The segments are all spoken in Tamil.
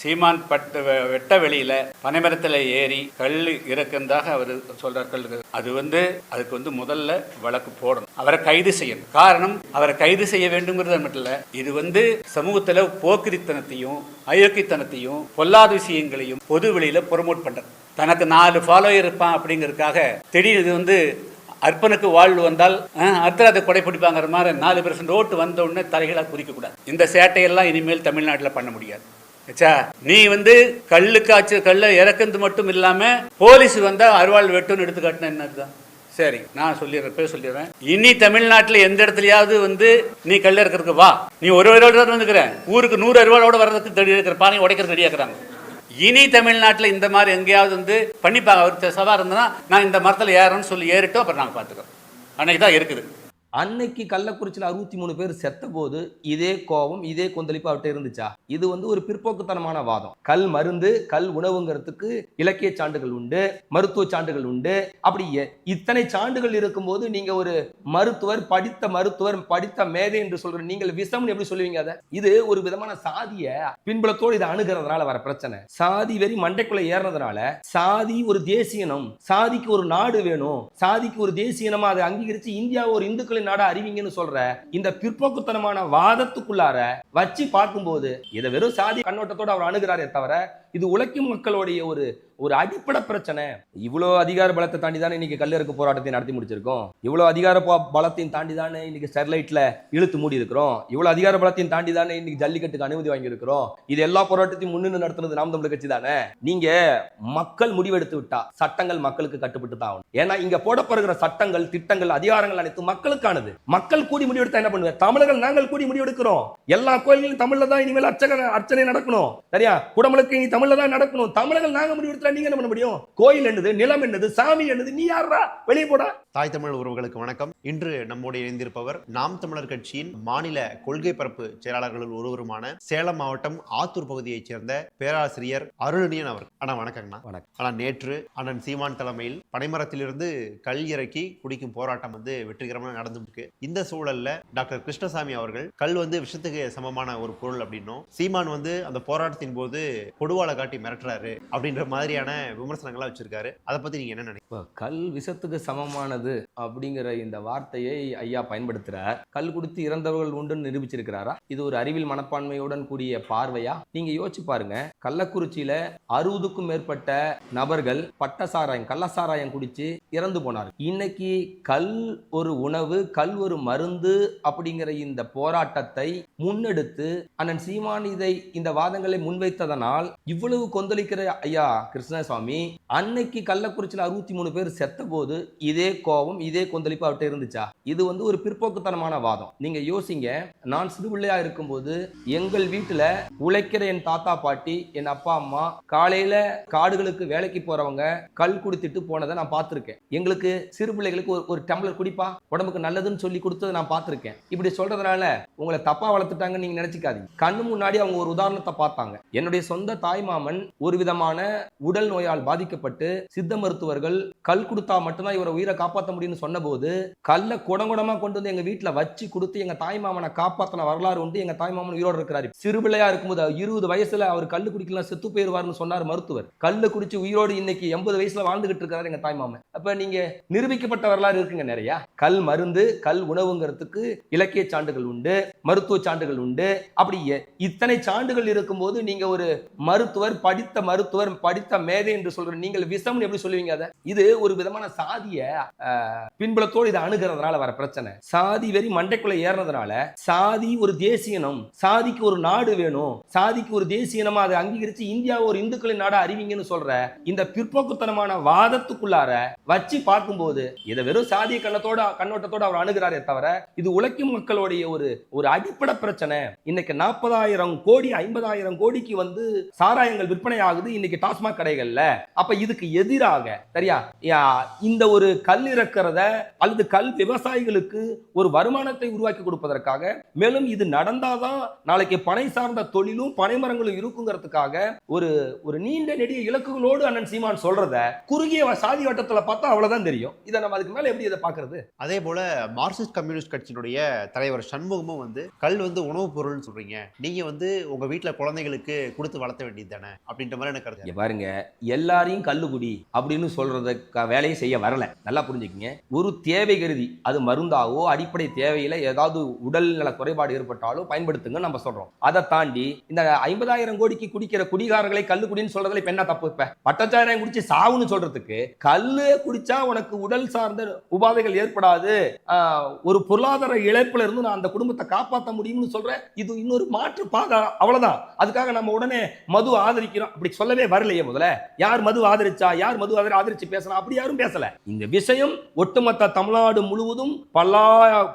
சீமான் பட்டு வெட்ட வெளியில பனைமரத்தில் ஏறி கல் இறக்குந்தாக அவர் சொல்றார் கல் அது வந்து அதுக்கு வந்து முதல்ல வழக்கு போடணும். அவரை கைது செய்யணும். காரணம் அவரை கைது செய்ய வேண்டுங்கிறது மட்டும் இல்ல இது வந்து சமூகத்துல போக்கிரித்தனத்தையும் அயோக்கியத்தனத்தையும் பொல்லாத விஷயங்களையும் பொது வெளியில ப்ரொமோட் பண்றது. தனக்கு நாலு ஃபாலோயர் இருப்பான் அப்படிங்கிறதுக்காக திடீர்னு இது வந்து அர்ப்பனுக்கு வாழ்வு வந்தால் அர்த்தராத்தை கொடை பிடிப்பாங்கிற மாதிரி நாலு பெர்சன்ட் ஓட்டு வந்த உடனே தலைகளாக குறிக்கக்கூடாது இந்த சேட்டையெல்லாம் இனிமேல் தமிழ்நாட்டில் பண்ண முடியாது. நீ வந்து கல்லு காய்ச்சல் கல்லை இறக்குறது மட்டும் இல்லாம போலீஸ் வந்தா அருவாள் வெட்டுன்னு எடுத்து காட்டின என்னதுதான் சரி நான் சொல்லிடுறேன் பேர் சொல்லிடுறேன். இனி தமிழ்நாட்டில் எந்த இடத்துலயாவது வந்து நீ கல் இறக்கிறதுக்கு வா. நீ ஒரு அருவாள் வந்துக்கிற ஊருக்கு நூறு அருவாளோட வர்றதுக்கு ரெடி இருக்கிற பானை உடைக்கிறது தெரியாக்குறாங்க இருக்கிறாங்க. இனி தமிழ்நாட்டில் இந்த மாதிரி எங்கேயாவது வந்து பண்ணிப்பாங்க. அவர் சவா இருந்ததுன்னா நான் இந்த மரத்தில் ஏறேன்னு சொல்லி ஏறிட்டோம் அப்புறம் நாங்கள் பார்த்துக்கிறோம் அன்னைக்கு தான் இருக்குது. அன்னைக்கு கள்ளக்குறிச்சியில் அறுபத்தி மூணு பேர் செத்த போது இதே கோபம் இதே கொந்தளிப்பு அவர்கிட்ட இருந்துச்சா? இது வந்து ஒரு பிற்போக்குத்தனமான வாதம். கல் மருந்து கல் உணவுங்கிறதுக்கு இலக்கிய சான்றுகள் உண்டு மருத்துவ சான்றுகள் உண்டு. அப்படி எ- இத்தனை சான்றுகள் இருக்கும்போது நீங்க ஒரு மருத்துவர் படித்த மருத்துவர் படித்த மேதை என்று சொல்ற நீங்கள் விஷம்னு எப்படி சொல்லுவீங்க அதை? இது ஒரு விதமான சாதிய பின்புலத்தோடு இதை அணுகிறதுனால வர பிரச்சனை. சாதி வெறி மண்டைக்குள்ள ஏறினதுனால சாதி ஒரு தேசியனம் சாதிக்கு ஒரு நாடு வேணும் சாதிக்கு ஒரு தேசியனமா அதை அங்கீகரிச்சு இந்தியா ஒரு இந்துக்களின் நாடா அறிவிங்கன்னு சொல்ற இந்த பிற்போக்குத்தனமான வாதத்துக்குள்ளார வச்சு பார்க்கும்போது இதை வெறும் சாதி கண்ணோட்டத்தோடு அவர் அணுகிறாரே தவிர இது உழைக்கும் மக்களுடைய ஒரு ஒரு அடிப்படை பிரச்சனை. இவ்வளோ அதிகார பலத்தை தாண்டி தானே இன்னைக்கு கல்லறுக்கு போராட்டத்தை நடத்தி முடிச்சிருக்கோம். இவ்வளோ அதிகார பலத்தையும் தாண்டி தானே இன்னைக்கு ஸ்டெர்லைட்ல இழுத்து மூடி இருக்கிறோம் இவ்வளோ அதிகார பலத்தையும் தாண்டி தானே இன்னைக்கு ஜல்லிக்கட்டுக்கு அனுமதி வாங்கியிருக்கிறோம். இது எல்லா போராட்டத்தையும் முன்னின்று நடத்துறது நாம் தமிழ் கட்சி தானே? நீங்க மக்கள் முடிவெடுத்து விட்டா சட்டங்கள் மக்களுக்கு கட்டுப்பட்டு தான் ஆகணும். ஏன்னா இங்க போடப்படுகிற சட்டங்கள் திட்டங்கள் அதிகாரங்கள் அனைத்து மக்களுக்கு மக்களுக்கானது மக்கள் கூடி முடிவெடுத்தா என்ன பண்ணுவேன் தமிழர்கள் நாங்கள் கூடி முடிவெடுக்கிறோம். எல்லா கோயில்களும் தமிழ்ல தான் இனிமேல் அர்ச்சக அர்ச்சனை நடக்கணும். சரியா? குடமுழுக்கு இனி தமிழ்ல தான் நடக்கணும். தமிழர்கள் நாங்க முடிவெடுத்தா நீங்க என்ன பண்ண முடியும்? கோயில் என்னது நிலம் என்னது சாமி என்னது நீ யாரா வெளியே போடா. தாய் தமிழ் உறவுகளுக்கு வணக்கம். இன்று நம்மோடு இணைந்திருப்பவர் நாம் தமிழர் கட்சியின் மாநில கொள்கை பரப்பு செயலாளர்களுள் ஒருவருமான சேலம் மாவட்டம் ஆத்தூர் பகுதியைச் சேர்ந்த பேராசிரியர் அருளனியன் அவர் அண்ணா வணக்கங்கண்ணா. வணக்கம். ஆனா நேற்று அண்ணன் சீமான் தலைமையில் பனைமரத்திலிருந்து கல் இறக்கி குடிக்கும் போராட்டம் வந்து வெற்றிகரமாக நடந்து இருக்கு இந்த சூழல்ல டாக்டர் கிருஷ்ணசாமி அவர்கள் கல் வந்து விஷத்துக்கு சமமான ஒரு பொருள் அப்படின்னும் சீமான் வந்து அந்த போராட்டத்தின் போது கொடுவாளை காட்டி மிரட்டுறாரு அப்படின்ற மாதிரியான விமர்சனங்கள்லாம் வச்சிருக்காரு. அதை பத்தி நீங்க என்ன நினைக்கிறீங்க? கல் விஷத்துக்கு சமமானது அப்படிங்கிற இந்த வார்த்தையை ஐயா பயன்படுத்துறார். கல் குடித்து இறந்தவர்கள் உண்டுன்னு நிரூபிச்சிருக்கிறாரா? இது ஒரு அறிவியல் மனப்பான்மையுடன் கூடிய பார்வையா? நீங்க யோசிச்சு பாருங்க. கள்ளக்குறிச்சியில அறுபதுக்கும் மேற்பட்ட நபர்கள் பட்ட சாராயம் கள்ள சாராயம் குடிச்சு இறந்து போனார் இன்னைக்கு கல் ஒரு உணவு கல் ஒரு மருந்து அப்படிங்கிற இந்த போராட்டத்தை முன்னெடுத்து அண்ணன் சீமான் இதை இந்த வாதங்களை முன்வைத்ததனால் இவ்வளவு கொந்தளிக்கிற ஐயா கிருஷ்ணசாமி அன்னைக்கு கள்ளக்குறிச்சியில் அறுபத்தி மூணு பேர் செத்த போது இதே கோபம் இதே கொந்தளிப்பு அவர்கிட்ட இருந்துச்சா? இது வந்து ஒரு பிற்போக்குத்தனமான வாதம். நீங்க யோசிங்க நான் சிறு பிள்ளையா இருக்கும்போது எங்கள் வீட்டுல உழைக்கிற என் தாத்தா பாட்டி என் அப்பா அம்மா காலையில காடுகளுக்கு வேலைக்கு போறவங்க கல் குடித்துட்டு போனதை நான் பார்த்திருக்கேன். எங்களுக்கு சிறு பிள்ளைகளுக்கு ஒரு டம்ளர் குடிப்பா? உடம்புக்கு நல்ல நல்லதுன்னு சொல்லி கொடுத்ததை நான் பார்த்துருக்கேன். இப்படி சொல்றதுனால உங்களை தப்பா வளர்த்துட்டாங்கன்னு நீங்க நினைச்சுக்காதீங்க. கண்ணு முன்னாடி அவங்க ஒரு உதாரணத்தை பார்த்தாங்க. என்னுடைய சொந்த தாய்மாமன் ஒரு விதமான உடல் நோயால் பாதிக்கப்பட்டு சித்த மருத்துவர்கள் கல் கொடுத்தா மட்டும்தான் இவரை உயிரை காப்பாற்ற முடியும்னு சொன்னபோது கல்லை குடங்குடமா கொண்டு வந்து எங்க வீட்டுல வச்சு கொடுத்து எங்க தாய்மாமனை காப்பாத்தின வரலாறு உண்டு. எங்க தாய்மாமன் உயிரோடு இருக்கிறாரு. சிறுபிள்ளையா இருக்கும்போது இருபது வயசுல அவர் கல் குடிக்கலாம் செத்து போயிருவாருன்னு சொன்னார் மருத்துவர். கல்லு குடிச்சு உயிரோடு இன்னைக்கு எண்பது வயசுல வாழ்ந்துகிட்டு இருக்கிறார் எங்க தாய்மாமன் அப்ப நீங்க நிரூபிக்கப்பட்ட வரலாறு இருக்குங்க நிறைய. கல் மருந்து கல் உணவுங்கிறதுக்கு இலக்கிய சான்றுகள் உண்டு மருத்துவ சான்றுகள் உண்டு. அப்படி இத்தனை சான்றுகள் இருக்கும்போது நீங்க ஒரு மருத்துவர் படித்த மருத்துவர் படித்த மேதை என்று சொல்ற நீங்கள் விஷம்னு எப்படி சொல்லுவீங்க அதை? இது ஒரு விதமான சாதிய பின்புலத்தோடு இதை அணுகிறதுனால வர பிரச்சனை. சாதி வெறி மண்டைக்குள்ள ஏறினதுனால சாதி ஒரு தேசியனம் சாதிக்கு ஒரு நாடு வேணும் சாதிக்கு ஒரு தேசியனமா அதை அங்கீகரிச்சு இந்தியா ஒரு இந்துக்களின் நாடா அறிவிங்கன்னு சொல்ற இந்த பிற்போக்குத்தனமான வாதத்துக்குள்ளார வச்சு பார்க்கும்போது இதை வெறும் சாதிய கண்ணத்தோட கண்ணோட்டத்தோட அவர் அணுகிறாரே தவிர இது உழைக்கும் மக்களுடைய ஒரு ஒரு அடிப்படை பிரச்சனை. இன்னைக்கு நாற்பதாயிரம் கோடி ஐம்பதாயிரம் கோடிக்கு வந்து சாராயங்கள் விற்பனை ஆகுது இன்னைக்கு டாஸ்மாக் கடைகள்ல. அப்ப இதுக்கு எதிராக சரியா? யா, இந்த ஒரு கல் இறக்கிறத அல்லது கல் விவசாயிகளுக்கு ஒரு வருமானத்தை உருவாக்கி கொடுப்பதற்காக மேலும் இது நடந்தாதான் நாளைக்கு பனை சார்ந்த தொழிலும் பனைமரங்களும் இருக்குங்கிறதுக்காக ஒரு ஒரு நீண்ட நெடிய இலக்குகளோடு அண்ணன் சீமான் சொல்றத குறுகிய சாதி வட்டத்துல பார்த்தா அவ்வளவுதான் தெரியும். இதை நம்ம அதுக்கு மேல எப்படி இதை பாக்குறது அதே போல மார்க்சிஸ்ட் கம்யூனிஸ்ட் கட்சியினுடைய தலைவர் சண்முகமும் வந்து கல் வந்து உணவுப் பொருள்னு சொல்றீங்க. நீங்க வந்து உங்க வீட்டில் குழந்தைகளுக்கு கொடுத்து வளர்த்த வேண்டியது தானே? அப்படின்ற மாதிரி எனக்கு கருத்து. பாருங்க எல்லாரையும் கல்லுகுடி அப்படின்னு சொல்றதுக்கு வேலையை செய்ய வரல. நல்லா புரிஞ்சுக்கங்க. ஒரு தேவை கருதி அது மருந்தாவோ அடிப்படை தேவையில ஏதாவது உடல் நல குறைபாடு ஏற்பட்டாலோ பயன்படுத்துங்க நம்ம சொல்றோம். அதை தாண்டி இந்த ஐம்பதாயிரம் கோடிக்கு குடிக்கிற குடிகாரர்களை கல்லுக்குடின்னு சொல்றதுல இப்ப என்ன தப்பு இப்ப? பட்டச்சாராயம் குடிச்சு சாவுன்னு சொல்றதுக்கு கல்லு குடிச்சா உனக்கு உடல் சார்ந்த உபாதைகள் ஏற்படாது. ஒரு பொருளாதார இழப்புல இருந்து நான் அந்த குடும்பத்தை காப்பாற்ற முடியும்னு சொல்றேன் இது இன்னொரு மாற்று பாதை. அவ்வளவுதான். அதுக்காக நம்ம உடனே மது ஆதரிக்கிறோம். அப்படி சொல்லவே வரலையே முதல்ல. யார் மது ஆதரிச்சா யார் மது ஆதரி ஆதரிச்சு பேசலாம் அப்படி யாரும் பேசல. இந்த விஷயம் ஒட்டுமொத்த தமிழ்நாடு முழுவதும் பல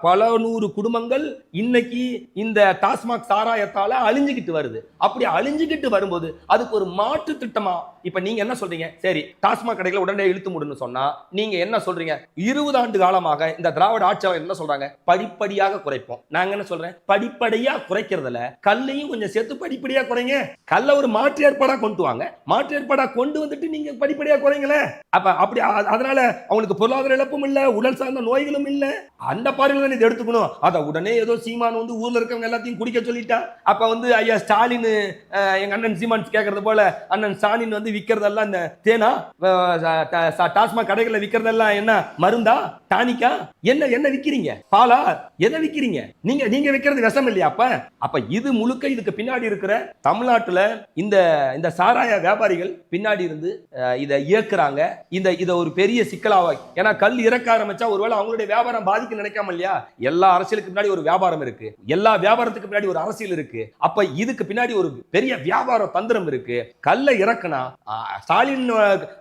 பல நூறு குடும்பங்கள் இன்னைக்கு இந்த டாஸ்மாக் சாராயத்தால அழிஞ்சுக்கிட்டு வருது. அப்படி அழிஞ்சுக்கிட்டு வரும்போது அதுக்கு ஒரு மாற்று திட்டமா இப்ப நீங்க என்ன சொல்றீங்க? சரி டாஸ்மாக் கடைகளை உடனே இழுத்து முடின்னு சொன்னா நீங்க என்ன சொல்றீங்க? இருபது ஆண்டு காலமாக இந்த திராவிட ஆட்சியாளர் என்ன சொல்றாங்க? படிப்படியாக குறைப்போம். நாங்க என்ன சொல்றேன்? படிப்படியா குறைக்கிறதுல கல்லையும் கொஞ்சம் சேர்த்து படிப்படியா குறைங்க. கல்ல ஒரு மாற்று ஏற்பாடா கொண்டு வாங்க. மாற்று ஏற்பாடா கொண்டு வந்துட்டு நீங்க படிப்படியா குறைங்களே. அப்ப அப்படி அதனால அவங்களுக்கு பொருளாதார இழப்பும் இல்ல உடல் சார்ந்த நோய்களும் இல்ல. அந்த பார்வையில் தான் இதை எடுத்துக்கணும். அத உடனே ஏதோ சீமான் வந்து ஊர்ல இருக்கவங்க எல்லாத்தையும் குடிக்க சொல்லிட்டா அப்ப வந்து ஐயா ஸ்டாலின் எங்க அண்ணன் சீமான் கேட்கறது போல அண்ணன் ஸ்டாலின் வந்து விக்கிறதெல்லாம் இந்த தேனா டாஸ்மாக் கடைகளில் விக்கிறதெல்லாம் என்ன மருந்தா டானிக்கா? என்ன என்ன விக்கிறீங்க? பாலா எதை விக்கிறீங்க? நீங்க நீங்க விக்கிறது விஷம் இல்லையா அப்ப? அப்ப இது முழுக்க இதுக்கு பின்னாடி இருக்கிற தமிழ்நாட்டுல இந்த இந்த சாராய வியாபாரிகள் பின்னாடி இருந்து இதை இயக்குறாங்க. இந்த இதை ஒரு பெரிய சிக்கலாக ஏன்னா கல் இறக்க ஆரம்பிச்சா ஒருவேளை அவங்களுடைய வியாபாரம் பாதிக்க நினைக்காம இல்லையா? எல்லா அரசியலுக்கு பின்னாடி ஒரு வியாபாரம் இருக்கு. எல்லா வியாபாரத்துக்கு பின்னாடி ஒரு அரசியல் இருக்கு. அப்ப இதுக்கு பின்னாடி ஒரு பெரிய வியாபார தந்திரம் இருக்கு. கல்லை இறக்குனா ஸ்டாலின்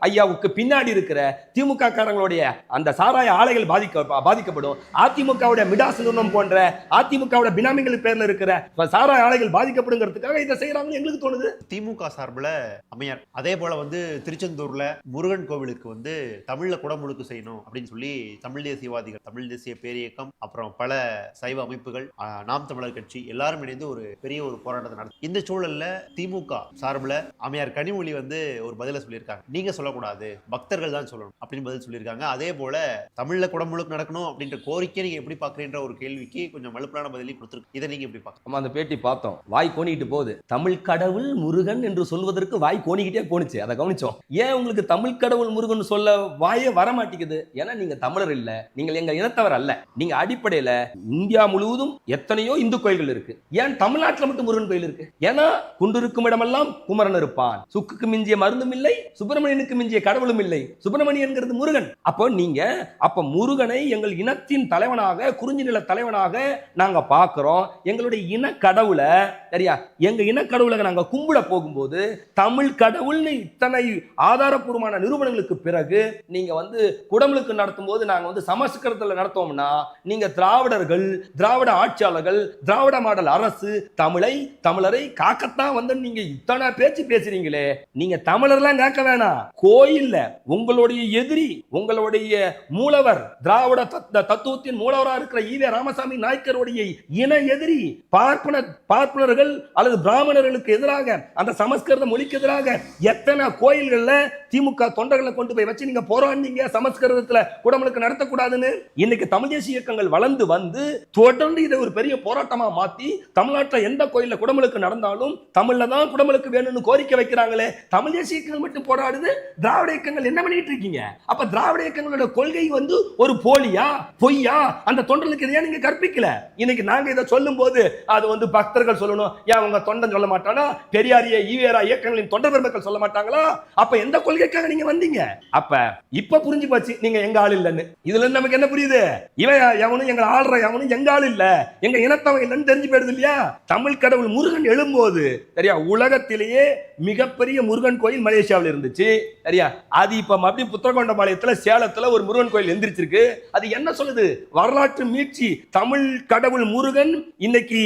ஐயாவுக்கு பின்னாடி இருக்கிற திமுக காரங்களுடைய அந்த சாராய ஆலைகள் பாதிக்க பாதிக்கப்படும் அதிமுகவுடைய மிடாஸ் நிறுவனம் போன்ற அதிமுகவுடைய பினாமிகள் பேர்ல இருக்கிற சாரா ஆலைகள் பாதிக்கப்படுங்கிறதுக்காக இதை செய்யறாங்கன்னு எங்களுக்கு தோணுது. திமுக சார்பில் அமையார் அதே போல வந்து திருச்செந்தூர்ல முருகன் கோவிலுக்கு வந்து தமிழ்ல குடமுழுக்கு செய்யணும் அப்படின்னு சொல்லி தமிழ் தேசியவாதிகள் தமிழ் தேசிய பேரியக்கம் அப்புறம் பல சைவ அமைப்புகள் நாம் தமிழர் கட்சி எல்லாரும் இணைந்து ஒரு பெரிய ஒரு போராட்டத்தை நடத்தி இந்த சூழல்ல திமுக சார்பில் அமையார் கனிமொழி வந்து ஒரு பதில சொல்லியிருக்காங்க. நீங்க சொல்லக்கூடாது பக்தர்கள் தான் சொல்லணும் அப்படின்னு பதில் சொல்லியிருக்காங்க. அதே போல தமிழ்ல குடமுழுக்கு நடக்கணும் அப்படின்னு என்ற கோரிக்கை நீங்க எப்படி பாக்குறீன்ற ஒரு கேள்விக்கு கொஞ்சம் மலுப்பலான பதிலையும் கொடுத்துருக்கு. இதை நீங்க எப்படி பார்க்க நம்ம அந்த பேட்டி பார்த்தோம். வாய் கோணிக்கிட்டு போகுது. தமிழ் கடவுள் முருகன் என்று சொல்வதற்கு வாய் கோணிக்கிட்டே போணுச்சு அதை கவனிச்சோம். ஏன் உங்களுக்கு தமிழ் கடவுள் முருகன் சொல்ல வாயே வரமாட்டேங்குது? ஏன்னா நீங்க தமிழர் இல்ல. நீங்கள் எங்க இனத்தவர் அல்ல. நீங்க அடிப்படையில இந்தியா முழுவதும் எத்தனையோ இந்து கோயில்கள் இருக்கு. ஏன் தமிழ்நாட்டில் மட்டும் முருகன் கோயில் இருக்கு? ஏன்னா குண்டிருக்கும் இடமெல்லாம் குமரன் இருப்பான். சுக்குக்கு மிஞ்சிய மருந்தும் இல்லை சுப்பிரமணியனுக்கு மிஞ்சிய கடவுளும் இல்லை. சுப்பிரமணியன்கிறது முருகன். அப்போ நீங்க அப்ப முருகனை எங்கள் இன இனத்தின் தலைவனாக குறிஞ்சி நில தலைவனாக நாங்க பார்க்குறோம் எங்களுடைய இனக்கடவுளை சரியா? எங்க இனக்கடவுளை நாங்கள் கும்பிட போகும்போது தமிழ் கடவுள்னு இத்தனை ஆதாரப்பூர்வமான நிரூபணங்களுக்கு பிறகு நீங்க வந்து குடமுழுக்கு நடத்தும் போது நாங்கள் வந்து சமஸ்கிருதத்துல நடத்தோம்னா நீங்க திராவிடர்கள் திராவிட ஆட்சியாளர்கள் திராவிட மாடல் அரசு தமிழை தமிழரை காக்கத்தான் வந்து நீங்க இத்தனை பேச்சு பேசுறீங்களே. நீங்க தமிழர்லாம் காக்க வேணாம். கோயில்ல உங்களுடைய எதிரி உங்களுடைய மூலவர் திராவிட தத்துவத்தின் மூலவராக இருக்கிற ஈவே ராமசாமி நாய்க்கருடைய இன எதிரி பார்ப்பனர் பார்ப்பனர்கள் அல்லது பிராமணர்களுக்கு எதிராக அந்த சமஸ்கிருத மொழிக்கு எதிராக எத்தனை கோயில்கள்ல திமுக தொண்டர்களை கொண்டு போய் வச்சு நீங்க போராடினீங்க சமஸ்கிருதத்துல குடமுழுக்கு நடத்தக்கூடாதுன்னு? இன்னைக்கு தமிழ் தேசிய இயக்கங்கள் வளர்ந்து வந்து தொடர்ந்து இதை ஒரு பெரிய போராட்டமா மாத்தி தமிழ்நாட்டில் எந்த கோயில்ல குடமுழுக்கு நடந்தாலும் தமிழ்ல தான் குடமுழுக்கு வேணும்னு கோரிக்கை வைக்கிறாங்களே தமிழ் தேசிய இயக்கங்கள் மட்டும் போராடுது திராவிட இயக்கங்கள் என்ன பண்ணிட்டு இருக்கீங்க? அப்ப திராவிட இயக்கங்களோட கொள்கை வந்து ஒரு போலியா? பொய்யா? அந்த தொண்டர்களுக்கு இதையா நீங்க கற்பிக்கல? இன்னைக்கு நாங்க இதை சொல்லும் போது அது வந்து பக்தர்கள் சொல்லணும். ஏன் உங்க தொண்டன் சொல்ல மாட்டானா? பெரியாரிய ஈவேரா இயக்கங்களின் தொண்டர் பெருமக்கள் சொல்ல மாட்டாங்களா? அப்ப எந்த கொள்கைக்காக நீங்க வந்தீங்க? அப்ப இப்ப புரிஞ்சு போச்சு நீங்க எங்க ஆள் இல்லைன்னு. இதுல இருந்து நமக்கு என்ன புரியுது? இவன் எவனும் எங்க ஆள்ற எவனும் எங்க ஆள் இல்ல. எங்க இனத்தவன் இல்லைன்னு தெரிஞ்சு போயிடுது இல்லையா? தமிழ் கடவுள் முருகன் எழும்போது சரியா? உலகத்திலேயே மிகப்பெரிய முருகன் கோயில் மலேசியாவில் இருந்துச்சு. சரியா? அது இப்போ மறுபடியும் புத்திரகொண்டபாளையத்துல சேலத்தில் ஒரு முருகன் கோயில் எந்திரிச்சிருக்கு. அது என்ன சொல்லுது? வரலாற்று மீட்சி தமிழ் கடவுள் முருகன் இன்னைக்கு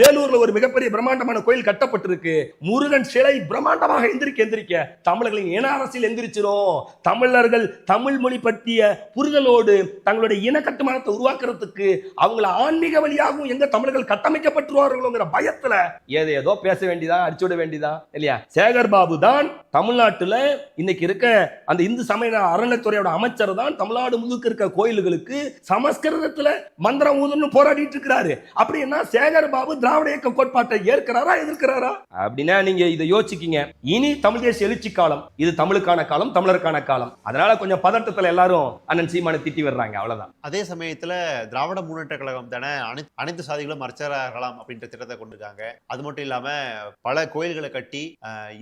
வேலூரில் ஒரு மிகப்பெரிய பிரம்மாண்டமான கோயில் கட்டப்பட்டிருக்கு. முருகன் சிலை பிரம்மாண்டமாக எந்திரிக்க எந்திரிக்க. தமிழர்களின் இன அரசியல் எந்திரிச்சிரும். தமிழர்கள் தமிழ் மொழி பற்றிய புரிதலோடு தங்களுடைய இன கட்டுமானத்தை உருவாக்குறதுக்கு அவங்கள ஆன்மீக வழியாகவும் எங்க தமிழர்கள் கட்டமைக்கப்பட்டுருவார்களோங்கிற பயத்தில் ஏதோ ஏதோ பேச வேண்டியதா அடிச்சு விட வேண்டியதா இல்லையா? சேகர் பாபு தான் தமிழ்நாட்டுல இன்னைக்கு இருக்க அந்த இந்து சமய அறநிலைத்துறையோட அமைச்சர் தான் தமிழ்நாடு முழுக்க இருக்க கோயில்களுக்கு சமஸ்கிருதத்துல மந்திரம் ஊதுன்னு போராடிட்டு இருக்கிறாரு. அப்படின்னா சேகர் பாபு திராவிட இயக்க கோட்பாட்டை ஏற்கிறாரா எதிர்க்கிறாரா? அப்படின்னா நீங்க இதை யோசிக்கீங்க இனி தமிழ் தேசிய எழுச்சி காலம் இது தமிழுக்கான காலம் தமிழருக்கான காலம். அதனால கொஞ்சம் பதட்டத்துல எல்லாரும் அண்ணன் சீமானை திட்டி வர்றாங்க அவ்வளவுதான். அதே சமயத்துல திராவிட முன்னேற்ற கழகம் தானே அனைத்து சாதிகளும் அர்ச்சகராகலாம் அப்படின்ற திட்டத்தை கொண்டிருக்காங்க அது மட்டும் இல்லாம பல கோயில்களை கட்டி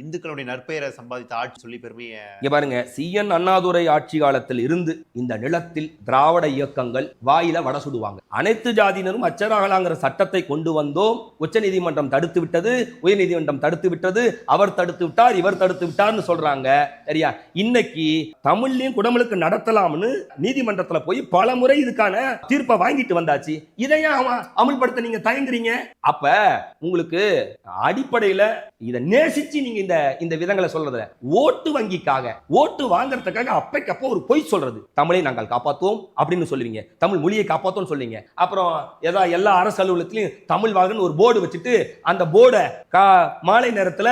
இந்துக்களுடைய நற்பெயரை சம்பாதித்த ஆட்சி சொல்லி பெருமையை இங்க பாருங்க சிஎன் அண்ணாதுரை ஆட்சி காலத்தில் இருந்து இந்த நிலத்தில் திராவிட இயக்கங்கள் வாயில வட சுடுவாங்க. அனைத்து ஜாதியினரும் அச்சராகலாங்கிற சட்டத்தை கொண்டு வந்தோம். உச்சநீதிமன்றம் தடுத்து விட்டது உயர்நீதிமன்றம் தடுத்து விட்டது அவர் தடுத்து விட்டார் இவர் தடுத்து விட்டார்னு சொல்றாங்க. சரியா? இன்னைக்கு தமிழ்லயும் குடமுழுக்கு நடத்தலாம்னு நீதிமன்றத்துல போய் பல முறை இதுக்கான தீர்ப்பை வாங்கிட்டு வந்தாச்சு. இதை ஏன் அவன் அமல்படுத்த நீங்க தயங்குறீங்க? அப்ப உங்களுக்கு அடிப்படையில இதை நேசிச்சு நீங்க இந்த இந்த விதங்களை சொல்றதுல ஓட்டு வங்கிக்காக ஓட்டு வாங்குறதுக்காக அப்பைக்கப்போ ஒரு பொய் சொல்றது. தமிழை நாங்கள் காப்பாற்றுவோம் அப்படின்னு சொல்லுவீங்க. தமிழ் மொழியை காப்பாற்றுவோம் சொல்லுவீங்க. அப்புறம் ஏதா எல்லா அரசு அலுவலகத்திலையும் தமிழ் வாழ்கன்னு ஒரு போர்டு வச்சுட்டு அந்த போர்டை கா மாலை நேரத்துல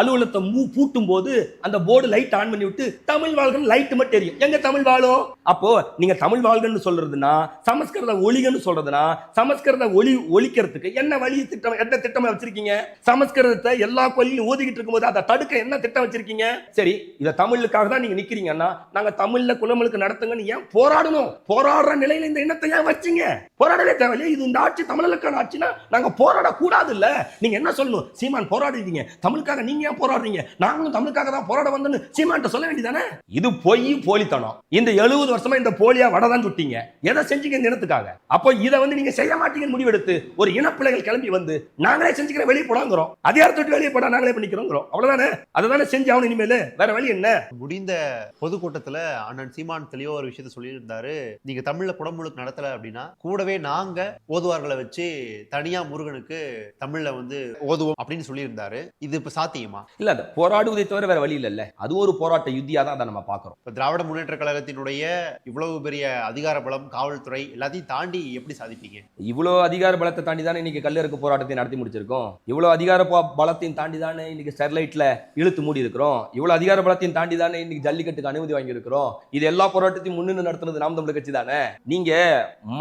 அலுவலகத்தை மூ பூட்டும் போது அந்த போர்டு லைட் ஆன் பண்ணி விட்டு தமிழ் வாழ்கன்னு லைட் மட்டும் தெரியும் எங்க தமிழ் வாழும்? அப்போ நீங்க தமிழ் வாழ்கன்னு சொல்றதுன்னா சமஸ்கிருத ஒளிகன்னு சொல்றதுன்னா சமஸ்கிருத ஒளி ஒழிக்கிறதுக்கு என்ன வழி திட்டம் என்ன திட்டமா வச்சிருக்கீங்க? சமஸ்கிருதத்தை எல்லா கோயிலையும் ஓதிக்கிட்டு இருக்கும்போது அதை தடுக்க என்ன திட்டம் வச்சிருக்கீங்க? சரி இதை தமிழுக்காக தான் நீங்க நிக்கிறீங்கன்னா நாங்க தமிழ்ல குலமலுக்கு நடத்துங்கன்னு ஏன் போராடணும்? போராடுற நிலையில இந்த இனத்தை ஏன் வச்சீங்க? போராடவே தேவையில்லை. இது இந்த ஆட்சி தமிழர்களுக்கான ஆட்சினா நாங்க போராட கூடாது இல்ல நீங்க என்ன சொல்லணும்? சீமான் போராடுறீங்க தமிழுக்காக நீங்க ஏன் போராடுறீங்க? நாங்களும் தமிழுக்காக தான் போராட வந்தோன்னு சீமான்ட்ட சொல்ல வேண்டியதானே இது பொய் போலித்தனம். இந்த எழுபது வருஷமா இந்த போலியா வடை தான் சுட்டீங்க. எதை செஞ்சீங்க இந்த இனத்துக்காக? அப்போ இதை வந்து நீங்க செய்ய மாட்டீங்கன்னு முடிவெடுத்து ஒரு இனப்பிள்ளைகள் கிளம்பி வந்து நாங்களே செஞ்சுக்கிற வெளியே போடாங்கிறோம் அதிகாரத்தை வெளியே போட நாங்களே பண்ணிக்கிறோங்கிறோம். அவ்வளவுதானே? அதை தானே செஞ்சு அவனு இனிமேல். வேற வழி என்ன? முடிந்த பொதுக்கூட்டத்துல அண்ணன் சீமான் தெளிவா ஒரு விஷயத்த சொல்லியிருந்தாரு. நீங்க தமிழ்ல குடமுழுக்கு நடத்தல அப்படின்னா கூடவே நாங்க ஓதுவார்களை வச்சு தனியா முருகனுக்கு தமிழ்ல வந்து ஓதுவோம் அப்படின்னு சொல்லியிருந்தாரு. இது இப்ப சாத்தியமா? இல்ல அது போராடுவதை தவிர வேற வழி இல்ல அது ஒரு போராட்ட யுத்தியா தான் அதை நம்ம பாக்குறோம் இப்ப திராவிட முன்னேற்ற கழகத்தினுடைய இவ்வளவு பெரிய அதிகார பலம் காவல்துறை எல்லாத்தையும் தாண்டி எப்படி சாதிப்பீங்க? இவ்வளோ அதிகார பலத்தை தாண்டி தானே இன்னைக்கு கல்லறுக்கு போராட்டத்தை நடத்தி முடிச்சிருக்கோம். இவ்வளோ அதிகார பலத்தையும் தாண்டி தானே இன்னைக்கு ஸ்டெர்லைட்டில் இழுத்து மூடி இருக்கிறோம் இவ்வளோ அதிகார பலத்தையும் தாண்டி தானே இன்னைக்கு ஜல்லிக்கட்டுக்கு அனுமதி வாங்கியிருக்கிறோம்? இது எல்லா போராட்டத்தையும் முன்னின்று நடத்துறது நாம் தமிழர் கட்சி தானே? நீங்க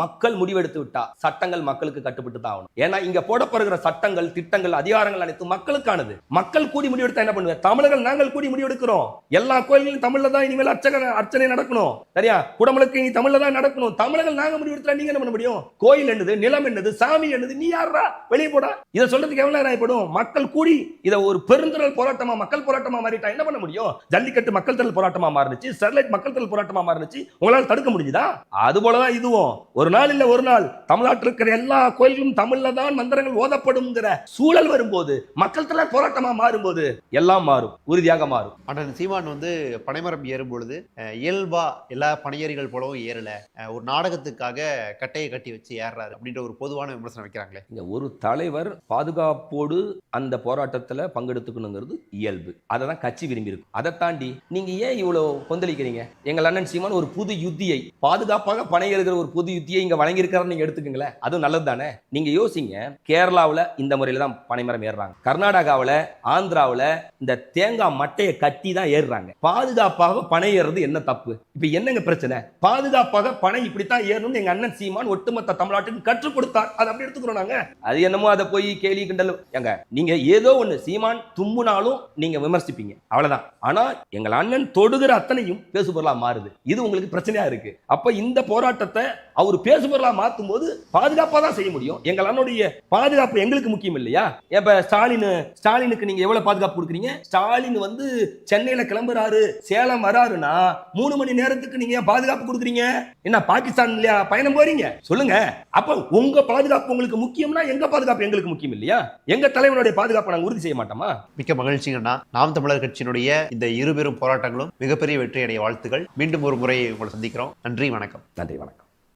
மக்கள் முடிவெடுத்து விட்டா சட்டங்கள் மக்களுக்கு கட்டுப்பட்டு தான் ஆகணும். ஏன்னா இங்க போடப்படுகிற சட்டங்கள் திட்டங்கள் அதிகாரங்கள் அனைத்தும் மக்களுக்கானது. மக்கள் கூடி முடிவெடுத்தா என்ன பண்ணுவேன் தமிழர்கள் நாங்கள் கூடி முடிவெடுக்கிறோம். எல்லா கோயில்களும் தமிழ்ல தான் இனிமேல் அர்ச்சக அர்ச்சனை நடக்கணும். சரியா? குடமுழுக்கு இனி தமிழ்ல தான் நடக்கணும். தமிழர்கள் நாங்க முடிவெடுத்தா நீங்க என்ன பண்ண முடியும்? கோயில் என்னது நிலம் என்னது சாமி என்னது நீ யாரா வெளியே போடா. இதை சொல்றதுக்கு எவ்வளவு நேரம் ஆயிப்படும்? மக்கள் கூடி இதை ஒரு பெருந்திரள் போராட்டமா மக்கள் போராட்டமா மாறிட்டா என்ன பண்ண முடியும்? ஜல்லிக்கட்டு மக்கள் திரள் போராட்டமா மாறுனுச்சு ஸ்டெர்லைட் மக்கள் திரள் போராட்டமா மாறுனுச்சு. உங்களால தடுக்க முடிஞ்சுதா? அது போலதான் இதுவும். ஒரு நாள் இல்ல ஒரு நாள். தமிழ்நாட்டில் இருக்கிற எல்லா கோயில்களும் தமிழ்ல தான் மந்திரங்கள் ஓதப்படும்ங்கிற சூழல் வரும்போது மக்கள் திரள் போராட்டமா மாறும்போது எல்லாம் மாறும் உறுதியாக மாறும். அண்ணன் சீமான் வந்து பனைமரம் ஏறும் பொழுது இயல்பா எல்லா பனையேறிகள் போலவும் ஏறல. ஒரு நாடகத்துக்காக கட்டையை கட்டி வச்சு ஏறுறாரு அப்படின்ற ஒரு பொதுவான விமர்சனம் வைக்கிறாங்களே. இங்க ஒரு தலைவர் பாதுகாப்போடு அந்த போராட்டத்துல பங்கெடுத்துக்கணுங்கிறது இயல்பு. அதை தான் கட்சி விரும்பி அதை தாண்டி நீங்கள் ஏன் இவ்வளோ கொந்தளிக்கிறீங்க? எங்கள் அண்ணன் சீமான் ஒரு புது யுத்தியை பாதுகாப்பாக பணை இருக்கிற ஒரு புது யுத்தியை இங்கே வழங்கியிருக்காருன்னு நீங்கள் எடுத்துக்கங்களேன் அதுவும் நல்லது தானே நீங்கள் யோசிங்க கேரளாவில் இந்த முறையில் தான் பனைமரம் ஏறுறாங்க. கர்நாடகாவில் ஆந்திராவில் இந்த தேங்காய் மட்டையை கட்டி தான் ஏறுறாங்க. பாதுகாப்பாக பனை ஏறுறது என்ன தப்பு? இப்போ என்னங்க பிரச்சனை? பாதுகாப்பாக பனை இப்படித்தான் ஏறணும்னு எங்கள் அண்ணன் சீமான் ஒட்டுமொத்த தமிழ்நாட்டுக்கு கற்றுக் கொடுத்தார். அதை அப்படி எடுத்துக்கிறோம் நாங்கள் அது என்னமோ அதை போய் கேலி கிண்டல். எங்க நீங்கள் ஏதோ ஒன்று சீமான் தும்முனாலும் நீங்க விமர்சிப்பீங்க. அவ்வளவுதான். ஆனா எங்கள் அண்ணன் தொடுகிற அத்தனையும் பேசுபொருளா மாறுது. இது உங்களுக்கு பிரச்சனையா இருக்கு. அப்ப இந்த போராட்டத்தை அவர் பேசுபொருளா மாத்தும் போது பாதுகாப்பா தான் செய்ய முடியும். எங்கள் அண்ணனுடைய பாதுகாப்பு எங்களுக்கு முக்கியம் இல்லையா? இப்ப ஸ்டாலின் ஸ்டாலினுக்கு நீங்க எவ்வளவு பாதுகாப்பு கொடுக்குறீங்க? ஸ்டாலின் வந்து சென்னையில கிளம்புறாரு சேலம் வராருன்னா மூணு மணி நேரத்துக்கு நீங்க ஏன் பாதுகாப்பு கொடுக்குறீங்க? என்ன பாகிஸ்தான் இல்லையா? பயணம் போறீங்க? சொல்லுங்க. அப்ப உங்க பாதுகாப்பு உங்களுக்கு முக்கியம்னா எங்க பாதுகாப்பு எங்களுக்கு முக்கியம் இல்லையா? எங்க தலைவனுடைய பாதுகாப்பை நாங்க உறுதி செய்ய மாட்டோமா? மிக்க மகிழ்ச்சிங்கண்ணா. நாம் தமிழர் கட்சியினுடைய இந்த இருபெரும் போராட்டங்களும் மிகப்பெரிய வெற்றி அடைய வாழ்த்துக்கள். மீண்டும் ஒரு முறை உங்களை சந்திக்கிறோம். நன்றி வணக்கம். நன்றி வணக்கம்.